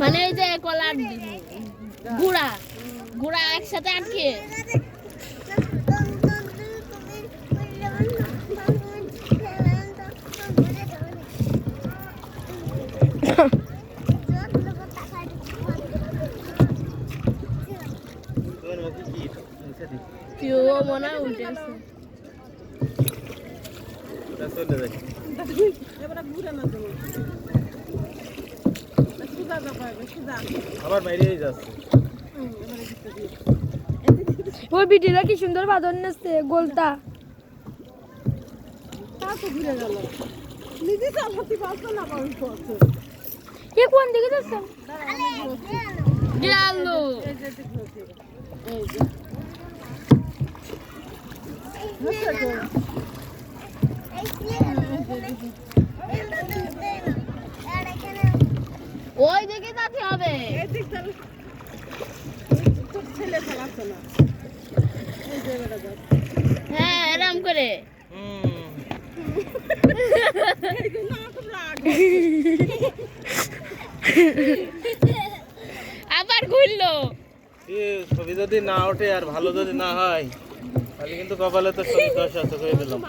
মানে এই যে কলার গুড়া। গুড়া একসাথে আটকে মনে তা চলে যাই আবার বাইরে যাচ্ছে। ওই বিটিরা কি সুন্দর বাদন নাচছে গোলটা? এ কোন দিকে যাচ্ছে? গেল। ওই দিকে যেতে হবে। হ্যাঁ এরম করে। হুম আবার ঘুরলো। ছবি যদি না ওঠে আর ভালো যদি না হয় তাহলে কিন্তু কপালে তো ছবি দশ আছে হয়ে গেলাম